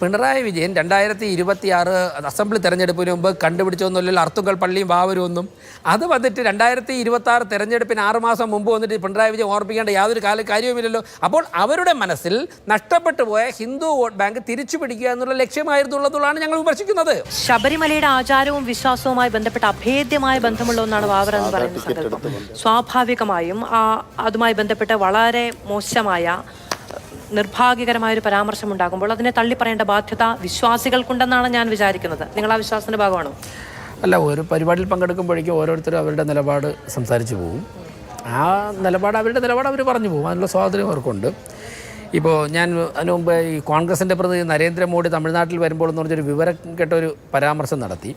പിണറായി വിജയൻ രണ്ടായിരത്തി ഇരുപത്തി ആറ് അസംബ്ലി തെരഞ്ഞെടുപ്പിന് മുമ്പ് കണ്ടുപിടിച്ചൊന്നുമില്ലല്ലോ അർത്തുങ്കൽ പള്ളിയും വാവരും ഒന്നും. അത് വന്നിട്ട് രണ്ടായിരത്തി ഇരുപത്തി ആറ് തെരഞ്ഞെടുപ്പിന് ആറുമാസം മുമ്പ് വന്നിട്ട് പിണറായി വിജയൻ ഓർപ്പിക്കേണ്ട യാതൊരു കാല കാര്യവുമില്ലല്ലോ. അപ്പോൾ അവരുടെ മനസ്സിൽ നഷ്ടപ്പെട്ടു പോയ ഹിന്ദു വോട്ട് ബാങ്ക് തിരിച്ചു പിടിക്കുക എന്നുള്ള ലക്ഷ്യമായിരുന്നുള്ളതാണ് ഞങ്ങൾ വിമർശിക്കുന്നത്. ശബരിമലയുടെ ആചാരവും വിശ്വാസവുമായി ബന്ധപ്പെട്ട അഭേദ്യമായ ബന്ധമുള്ള ഒന്നാണ് വാവർ എന്ന് പറയുന്ന സങ്കല്പം. സ്വാഭാവികമായും അതുമായി ബന്ധപ്പെട്ട് വളരെ മോശമായ നിർഭാഗ്യകരമായ ഒരു പരാമർശം ഉണ്ടാകുമ്പോൾ അതിനെ തള്ളിപ്പറയേണ്ട ബാധ്യത വിശ്വാസികൾക്കുണ്ടെന്നാണ് ഞാൻ വിചാരിക്കുന്നത്. നിങ്ങൾ ആ വിശ്വാസത്തിന്റെ ഭാഗമാണോ? അല്ല ഒരു പരിപാടിയിൽ പങ്കെടുക്കുമ്പോഴേക്കും ഓരോരുത്തരും അവരുടെ നിലപാട് സംസാരിച്ചു പോകും. ആ നിലപാട് അവരുടെ നിലപാട് അവർ പറഞ്ഞു പോകും. അതിനുള്ള സ്വാതന്ത്ര്യം അവർക്കുണ്ട്. ഇപ്പോൾ ഞാൻ അതിന് മുമ്പ് ഈ കോൺഗ്രസിന്റെ പ്രതി നരേന്ദ്രമോദി തമിഴ്നാട്ടിൽ വരുമ്പോൾ എന്ന് പറഞ്ഞൊരു വിവരം ഒരു പരാമർശം നടത്തി.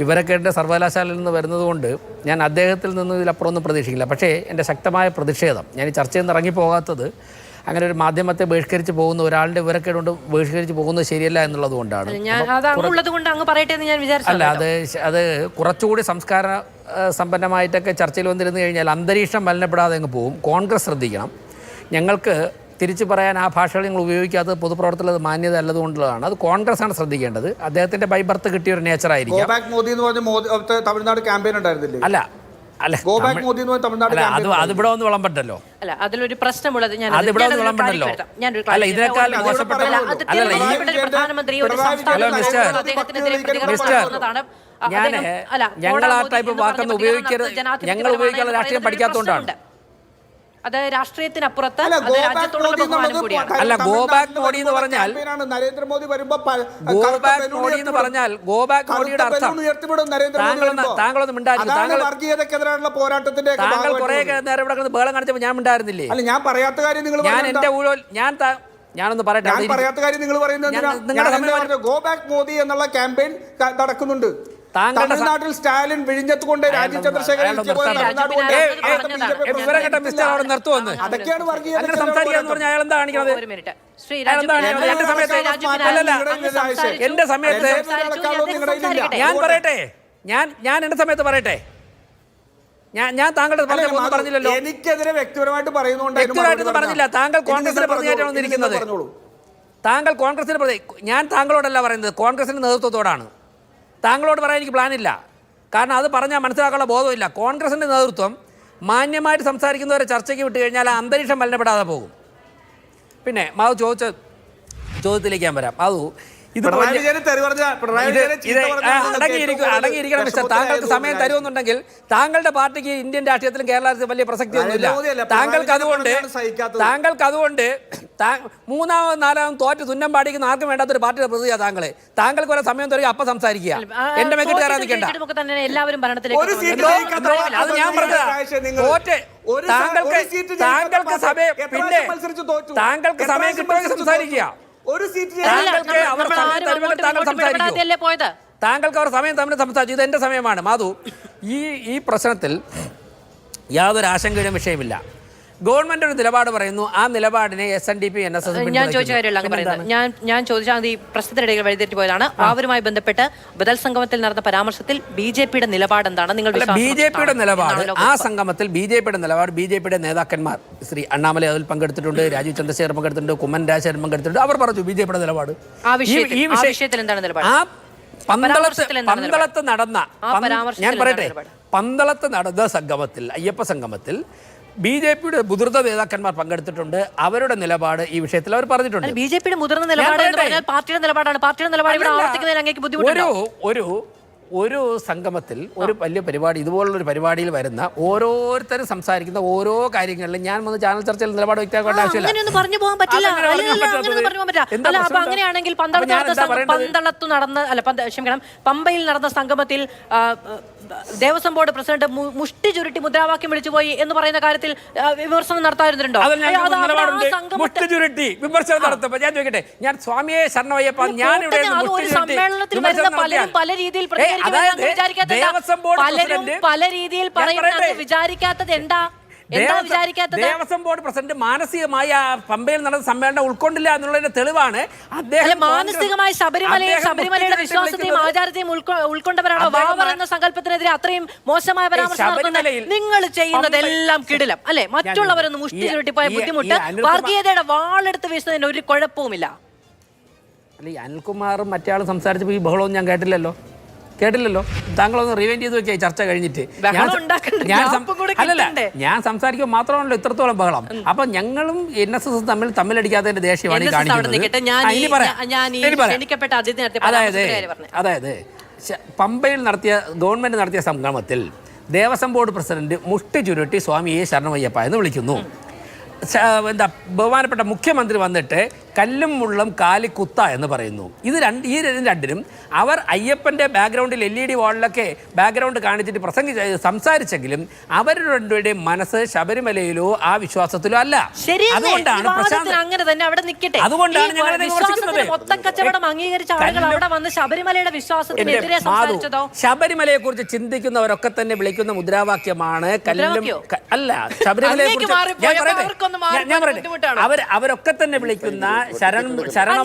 വിവരക്കേടിന്റെ സർവകലാശാലയിൽ നിന്ന് വരുന്നതുകൊണ്ട് ഞാൻ അദ്ദേഹത്തിൽ നിന്ന് ഇതിലപ്പുറമൊന്നും പ്രതീക്ഷിക്കില്ല. പക്ഷേ എന്റെ ശക്തമായ പ്രതിഷേധം ഞാൻ ഈ ചർച്ചയിൽ നിന്ന് ഇറങ്ങിപ്പോകാത്തത് അങ്ങനെ ഒരു മാധ്യമത്തെ ബഹിഷ്കരിച്ച് പോകുന്ന ഒരാളുടെ വിവരക്കേട് കൊണ്ട് ബഹിഷ്കരിച്ച് പോകുന്നത് ശരിയല്ല എന്നുള്ളത് കൊണ്ടാണ്. അല്ല അത് അത് കുറച്ചുകൂടി സംസ്കാര സമ്പന്നമായിട്ടൊക്കെ ചർച്ചയിൽ വന്നിരുന്നു കഴിഞ്ഞാൽ അന്തരീക്ഷം മലിനപ്പെടാതെ അങ്ങ് പോകും കോൺഗ്രസ് ശ്രദ്ധിക്കണം. ഞങ്ങൾക്ക് തിരിച്ചു പറയാൻ ആ ഭാഷകൾ നിങ്ങൾ ഉപയോഗിക്കാത്തത് പൊതുപ്രവർത്തനം അത് മാന്യത അല്ലതുകൊണ്ടുള്ളതാണ് അത് കോൺഗ്രസ് ആണ് ശ്രദ്ധിക്കേണ്ടത്. അദ്ദേഹത്തിന്റെ ബൈബർത്ത് കിട്ടിയ ഒരു നേച്ചർ ഗോ ആയിരിക്കാം മോദി എന്ന് പറഞ്ഞ മോദി തമിഴ്നാട് ക്യാമ്പയിൻ ഉണ്ടായിരുന്നില്ലേ? അല്ല അല്ല ഗോ ബാക്ക് മോദി എന്ന് പറഞ്ഞ തമിഴ്നാട് അല്ല അത് ക്യാമ്പയിൻ അത് ഇവിടെ ഒന്ന് വിളമ്പട്ടല്ലോ അല്ല അതിലൊരു പ്രശ്നമുള്ളത് ഞാൻ അത് ഇവിടെ. അല്ല, ഇതിനേക്കാൾ. മോശപ്പെട്ട അല്ലല്ല, ഈ- പ്രധാനമന്ത്രി ഒരു സംസ്ഥാന. അദ്ദേഹത്തിനെതിരെ പ്രതികരണം ഞാൻ ഞങ്ങൾ ആ ടൈപ്പ് വാക്കൊന്നും ഉപയോഗിക്കരുത് ഞങ്ങൾ ഉപയോഗിക്കാനുള്ള രാഷ്ട്രീയം പഠിക്കാത്തതുകൊണ്ടാണ്. അത് രാഷ്ട്രീയത്തിനപ്പുറത്ത് അല്ല ഗോ ബാക്ക് മോദി എന്ന് പറഞ്ഞാൽ- നരേന്ദ്രമോദി വരുമ്പോ ഗോ ബാക്ക് മോഡി എന്ന് പറഞ്ഞാൽ ഗോ ബാക്ക് മോഡിയുടെ അർത്ഥം താങ്കളൊന്ന് മിണ്ടായിരുന്നു താങ്കൾ വർഗീയതക്കെതിരായുള്ള പോരാട്ടത്തിന്റെ താങ്കൾ കുറെ നേരം ഇവിടെ കിടന്ന് ബഹളം കാണിച്ചപ്പോൾ ഞാൻ മിണ്ടായിരുന്നില്ലേ? അല്ല ഞാൻ പറയാത്ത കാര്യം നിങ്ങൾ ഞാൻ എന്റെ ഊഴൽ ഞാൻ ഞാനൊന്ന് പറയട്ടെ ഞാൻ പറയാത്ത കാര്യം നിങ്ങൾ പറയുന്നത് ഗോ ബാക്ക് മോദി എന്നുള്ള ക്യാമ്പയിൻ നടക്കുന്നുണ്ട്. തമിഴ്നാട്ടിൽ സ്റ്റാലിൻ വിഴിഞ്ഞത്ത് കൊണ്ട് രാജീവ് ചന്ദ്രശേഖരൻ മിസ്റ്റർ അവിടെ നിർത്തുവന്ന്. അതൊക്കെയാണ് വർഗീയത അങ്ങനെ സംസാരിക്കാന്ന് പറഞ്ഞാൽ അയാൾ എന്താ കാണിക്കുന്നത്? എന്റെ സമയത്ത് അല്ലല്ല. എന്റെ സമയത്ത് ഞാൻ പറയട്ടെ. ഞാൻ ഞാൻ എന്റെ സമയത്ത് പറയട്ടെ. ഞാൻ ഞാൻ താങ്കളുടെ പറഞ്ഞ പറഞ്ഞില്ലല്ലോ. എനിക്കെതിരെ വ്യക്തിപരമായിട്ട് പറയുന്നുണ്ട് വ്യക്തിപരമായിട്ട് പറഞ്ഞില്ല. താങ്കൾ നിങ്ങൾ പ്രതിനിധിയായിട്ടാണ് വന്നിരിക്കുന്നത്? താങ്കൾ കോൺഗ്രസിന്റെ പ്രതി ഞാൻ താങ്കളോടല്ല പറയുന്നത്. കോൺഗ്രസിന്റെ നേതൃത്വത്തോടാണ്. താങ്കളോട് പറയാൻ എനിക്ക് പ്ലാനില്ല. കാരണം അത് പറഞ്ഞാൽ മനസ്സിലാക്കാനുള്ള ബോധമില്ല. കോൺഗ്രസിന്റെ നേതൃത്വം മാന്യമായിട്ട് സംസാരിക്കുന്നവരെ ചർച്ചയ്ക്ക് വിട്ട് കഴിഞ്ഞാൽ അന്തരീക്ഷം മലിനപ്പെടാതെ പോകും. പിന്നെ മാധു ചോദിച്ച ചോദ്യത്തിലേക്ക് ഞാൻ വരാം. മാധു അടങ്ങിയിരിക്കണം മിസ്റ്റർ. താങ്കൾക്ക് സമയം ഒരു. തരുമെന്നുണ്ടെങ്കിൽ താങ്കളുടെ പാർട്ടിക്ക് ഇന്ത്യൻ രാഷ്ട്രീയത്തിലും കേരള രാഷ്ട്രീയത്തിലും വലിയ പ്രസക്തി ഒന്നുമില്ല. താങ്കൾക്ക് അതുകൊണ്ട്. താങ്കൾക്ക് അതുകൊണ്ട് മൂന്നാമതും നാലാമതും തോറ്റ് തുന്നം പാടിക്കുന്ന ആർക്കും വേണ്ടാത്തൊരു പാർട്ടിയുടെ പ്രതിയാ താങ്കളെ. താങ്കൾക്ക് വരെ സമയം തരിക അപ്പൊ സംസാരിക്കുക. എന്റെ മെക്കിട്ട് കയറാൻ നിൽക്കണ്ട ഒരു അത് ഞാൻ പറഞ്ഞതാ. തോറ്റ്. ഒരു താങ്കൾക്ക് ഒരു താങ്കൾക്ക് സമയം പിന്നെ മത്സരിച്ച് തോറ്റു? താങ്കൾക്ക് സമയം കിട്ടുമെങ്കിൽ സംസാരിക്കുക? ഒരു സീറ്റ് താങ്കൾക്ക് അവർ സമയം താങ്കൾ സംസാരിക്കൂ. പോയത്? താങ്കൾക്ക് അവർ സമയം തമ്മിൽ സംസാരിച്ചു. ഇത് എന്റെ സമയമാണ്. മാധു ഈ ഈ പ്രശ്നത്തിൽ യാതൊരു ആശങ്കയുടെ വിഷയമില്ല. ഗവൺമെന്റ് ഒരു നിലപാട് പറയുന്നു. ആ നിലപാടിനെ S N D P N S S ഞാൻ ചോദിച്ച കാര്യമല്ല അങ്ങ് പറയുന്നത്. ഞാൻ ഞാൻ ചോദിച്ചാൽ ഈ പ്രശ്നത്തിനിടയിൽ വഴിതെറ്റി പോയതാണ്. അവരുമായി ബന്ധപ്പെട്ട് ബദൽ സംഗമത്തിൽ നടന്ന പരാമർശത്തിൽ ബി ജെ പിയുടെ നിലപാട് എന്താണ്? നിങ്ങൾ ബി ജെ പിയുടെ നിലപാട് ആ സംഗമത്തിൽ ബി ജെ പിയുടെ നിലപാട് ബി ജെ പിയുടെ നേതാക്കന്മാർ ശ്രീ അണ്ണാമലൈ അതിൽ പങ്കെടുത്തിട്ടുണ്ട് രാജീവ് ചന്ദ്രശേഖർ പങ്കെടുത്തിട്ടുണ്ട് കുമ്മൻ രാജശേഖരൻ പങ്കെടുത്തിട്ടുണ്ട്. അവർ പറഞ്ഞു ബി ജെ പിയുടെ നിലപാട്. ഈ- വിഷയത്തിൽ- എന്താണ് നിലപാട്? ആ പന്തളത്ത് പന്തളത്ത് നടന്ന ഞാൻ പറയട്ടെ? പന്തളത്ത് നടന്ന സംഗമത്തിൽ അയ്യപ്പ സംഗമത്തിൽ ബി ജെ പിയുടെ മുതിർന്ന നേതാക്കന്മാർ പങ്കെടുത്തിട്ടുണ്ട് അവരുടെ നിലപാട് ഈ വിഷയത്തിൽ അവർ പറഞ്ഞിട്ടുണ്ട് ബി ജെ പിയുടെ മുതിർന്ന നിലപാട്. പാർട്ടിയുടെ നിലപാടാണ് പാർട്ടിയുടെ നിലപാട് ഇവിടെ. ആവർത്തിക്കുന്നതിൽ അങ്ങേക്ക് ഒരു ഒരു ഒരു സംഗമത്തിൽ ഒരു വലിയ പരിപാടി ഇതുപോലുള്ളൊരു പരിപാടിയിൽ വരുന്ന ഓരോരുത്തരും സംസാരിക്കുന്ന ഓരോ കാര്യങ്ങളിലും ഞാൻ വന്ന് ചാനൽ ചർച്ചയിൽ നിലപാട് വ്യക്തമാക്കേണ്ട ആവശ്യമില്ല. പറഞ്ഞു പോകാൻ പറ്റില്ല. അപ്പൊ അങ്ങനെയാണെങ്കിൽ പന്തളത്ത് നടന്ന അല്ല ക്ഷമിക്കണം. പമ്പയിൽ നടന്ന സംഗമത്തിൽ ദേവസ്വം ബോർഡ് പ്രസിഡന്റ് മുഷ്ടി ചുരുട്ടി മുദ്രാവാക്യം വിളിച്ചു പോയി എന്ന് പറയുന്ന കാര്യത്തിൽ വിമർശനം നടത്താറുണ്ടോ മുഷ്ടി ചുരുട്ടി വിമർശനം ഞാൻ ചോദിക്കട്ടെ? ഞാൻ സ്വാമിയെ ശരണമയ്യപ്പ ഞാൻ ഇവിടെ പലരും പല രീതിയിൽ പ്രസിഡന്റ് പല രീതിയിൽ പറയുന്നത്. വിചാരിക്കാത്തത് എന്താ? ദേവസ്വം- ബോർഡ് പ്രസിഡന്റ് മാനസികമായി ആ പമ്പയിൽ നടന്ന സമ്മേളനം ഉൾക്കൊണ്ടില്ല എന്നുള്ളതിന്റെ തെളിവാണ്. അദ്ദേഹം മാനസികമായി ശബരിമലയും ശബരിമലയുടെ വിശ്വാസത്തെയും ആചാരത്തെയും ഉൾക്കൊണ്ടവരാണോ? വാവർ എന്ന സങ്കല്പത്തിനെതിരെ അത്രയും മോശമായ പരാമർശം നിങ്ങൾ ചെയ്യുന്നതെല്ലാം കിടിലം. അല്ലെ? മറ്റുള്ളവരൊന്നും മുഷ്ടി ചുരുട്ടിപ്പോയ ബുദ്ധിമുട്ട് വർഗീയതയുടെ വാളെടുത്ത് വീശുന്നതിന് ഒരു കുഴപ്പവുമില്ല. അല്ല അനിൽകുമാറും മറ്റേ സംസാരിച്ചപ്പോൾ ഈ ബഹളവും ഞാൻ കേട്ടില്ലല്ലോ. കേട്ടില്ലല്ലോ. താങ്കളൊന്ന് റിവൈൻഡ് ചെയ്ത് നോക്കിയാൽ ചർച്ച കഴിഞ്ഞിട്ട്. അല്ലല്ല ഞാൻ സംസാരിക്കുമ്പോൾ മാത്രമാണല്ലോ ഇത്രത്തോളം ബഹളം. അപ്പൊ ഞങ്ങളും എൻ എസ് എസ് തമ്മിൽ തമ്മിലടിക്കാത്തതിന്റെ ദേഷ്യമാണ് കാണിക്കുന്നത്. അതായത്. അതായത് പമ്പയിൽ നടത്തിയ ഗവൺമെന്റ് നടത്തിയ സംഗമത്തിൽ ദേവസ്വം ബോർഡ് പ്രസിഡന്റ് മുഷ്ടി ചുരുട്ടി സ്വാമിയെ ശരണമയ്യപ്പ എന്ന് വിളിക്കുന്നു. എന്താ ബഹുമാനപ്പെട്ട മുഖ്യമന്ത്രി വന്നിട്ട് കല്ലും മുള്ളും കാലി കുത്ത എന്ന് പറയുന്നു. ഇത് രണ്ട് ഈ രണ്ടിനും അവർ അയ്യപ്പന്റെ ബാക്ക്ഗ്രൗണ്ടിൽ എൽ ഇ ഡി വാളിലൊക്കെ ബാക്ക്ഗ്രൗണ്ട് കാണിച്ചിട്ട് പ്രസംഗി സംസാരിച്ചെങ്കിലും അവർ രണ്ടുപേരുടെയും മനസ്സ് ശബരിമലയിലോ ആ വിശ്വാസത്തിലോ അല്ല. അതുകൊണ്ടാണ് അങ്ങനെ തന്നെ അവിടെ നിൽക്കട്ടെ. അതുകൊണ്ടാണ് ഞങ്ങൾ മൊത്തം കച്ചവടം അംഗീകരിച്ച ആളുകൾ അവിടെ വന്ന് ശബരിമലയുടെ വിശ്വാസത്തിനെതിരെ സംസാരിച്ചതോ? ശബരിമലയെ കുറിച്ച് ചിന്തിക്കുന്നവരൊക്കെ തന്നെ വിളിക്കുന്ന മുദ്രാവാക്യമാണ് കല്ലും അല്ല ശബരിമലയെ കുറിച്ച്. ഞാൻ പറയട്ടെ. അവർ അവരൊക്കെ തന്നെ വിളിക്കുന്ന ശരണം ശരണം.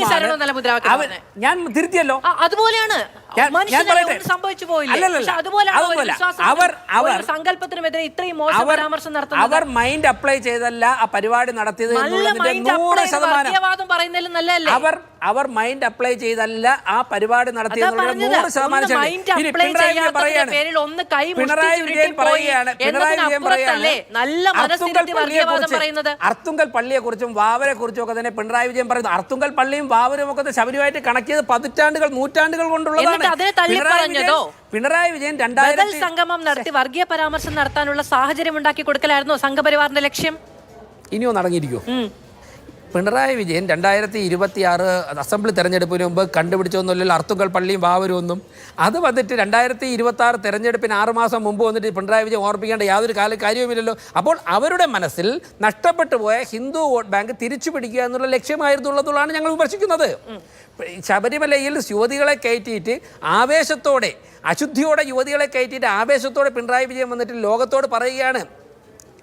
ഞാൻ തിരുത്തിയല്ലോ. അതുപോലെയാണ്. ഞാൻ- ഞാൻ പറയട്ടെ. സംഭവിച്ചു പോയില്ലേ? അതുപോലെ. അവർ- അവർ- സങ്കല്പത്തിനുമെതിരെ ഇത്രയും മോശം അവർ പരാമർശം നടത്തുന്നത് അവർ മൈൻഡ് അപ്ലൈ ചെയ്തല്ല ആ പരിപാടി നടത്തിയത് നൂറ് ശതമാനം. നല്ലതല്ലേ? അവർ അവർ മൈൻഡ് അപ്ലൈ ചെയ്തല്ല ആ പരിപാടി നടത്തിയത്. നൂറ് ശതമാനം പിണറായി വിജയൻ പിണറായി പറയുകയാണ് അർത്തുങ്കൽ പള്ളിയെ കുറിച്ചും വാവരെ കുറിച്ചും ഒക്കെ തന്നെ പിണറായി വിജയൻ പറയുന്നത് അർത്തുങ്കൽ പള്ളിയും വാവരും ഒക്കെ ശബരിമായിട്ട് കണക്ട് ചെയ്ത് പതിറ്റാണ്ടുകൾ നൂറ്റാണ്ടുകൾ കൊണ്ടുള്ളതാണ് എന്നിട്ട് അതിനെ തള്ളി പിണറായി വിജയൻ- രണ്ടായിരത്തി സംഗമം നടത്തി വർഗീയ പരാമർശം നടത്താനുള്ള സാഹചര്യം ഉണ്ടാക്കി കൊടുക്കലായിരുന്നു സംഘപരിവാറിന്റെ ലക്ഷ്യം? ഇനിയോ അടങ്ങിയിരിക്കുമോ പിണറായി വിജയൻ രണ്ടായിരത്തി ഇരുപത്തി ആറ് അസംബ്ലി തെരഞ്ഞെടുപ്പിന് മുമ്പ് കണ്ടുപിടിച്ചൊന്നുമില്ലല്ലോ അർത്തുക്കൾ പള്ളിയും വാവരും ഒന്നും. അത് വന്നിട്ട് രണ്ടായിരത്തി ഇരുപത്തി ആറ് തെരഞ്ഞെടുപ്പിന് ആറ് മാസം മുമ്പ് വന്നിട്ട് പിണറായി വിജയൻ ഓർപ്പിക്കേണ്ട യാതൊരു കാല കാര്യവുമില്ലല്ലോ. അപ്പോൾ അവരുടെ മനസ്സിൽ നഷ്ടപ്പെട്ടു പോയ ഹിന്ദു വോട്ട് ബാങ്ക് തിരിച്ചു പിടിക്കുക എന്നുള്ള ലക്ഷ്യമായിരുന്നുള്ളതുകൊണ്ടാണ് ഞങ്ങൾ വിമർശിക്കുന്നത്. ശബരിമലയിൽ യുവതികളെ കയറ്റിയിട്ട് ആവേശത്തോടെ അശുദ്ധിയോടെ യുവതികളെ കയറ്റിയിട്ട് ആവേശത്തോടെ പിണറായി വിജയൻ വന്നിട്ട് ലോകത്തോട് പറയുകയാണ്.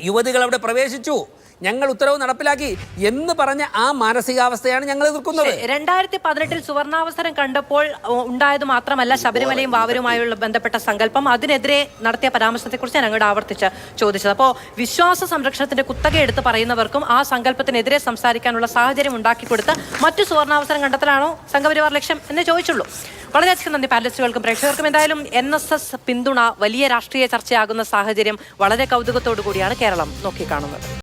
യുവതികൾ അവിടെ പ്രവേശിച്ചു. ഞങ്ങൾ ഉത്തരവ് നടപ്പിലാക്കി എന്ന് പറഞ്ഞ ആ മാനസികാവസ്ഥയാണ് ഞങ്ങൾ എതിർക്കുന്നത്. രണ്ടായിരത്തി പതിനെട്ടിൽ സുവർണാവസരം കണ്ടപ്പോൾ ഉണ്ടായത് മാത്രമല്ല ശബരിമലയും വാവരുമായുള്ള ബന്ധപ്പെട്ട സങ്കല്പം. അതിനെതിരെ നടത്തിയ പരാമർശത്തെക്കുറിച്ച് അങ്ങോട്ട് ആവർത്തിച്ച് ചോദിച്ചത്. അപ്പോൾ വിശ്വാസ സംരക്ഷണത്തിന്റെ കുത്തക എടുത്ത് പറയുന്നവർക്കും ആ സങ്കല്പത്തിനെതിരെ സംസാരിക്കാനുള്ള സാഹചര്യം ഉണ്ടാക്കി കൊടുത്ത് മറ്റു സുവർണാവസരം കണ്ടെത്തലാണോ സംഘപരിവാർ ലക്ഷ്യം എന്ന് ചോദിച്ചുള്ളൂ. വളരെയധികം നന്ദി പാനലിസ്റ്റുകൾക്കും പ്രേക്ഷകർക്കും. എന്തായാലും എൻ എസ് എസ് പിന്തുണ വലിയ രാഷ്ട്രീയ ചർച്ചയാകുന്ന സാഹചര്യം വളരെ കൗതുകത്തോടു കൂടിയാണ് കേരളം നോക്കിക്കാണുന്നത്.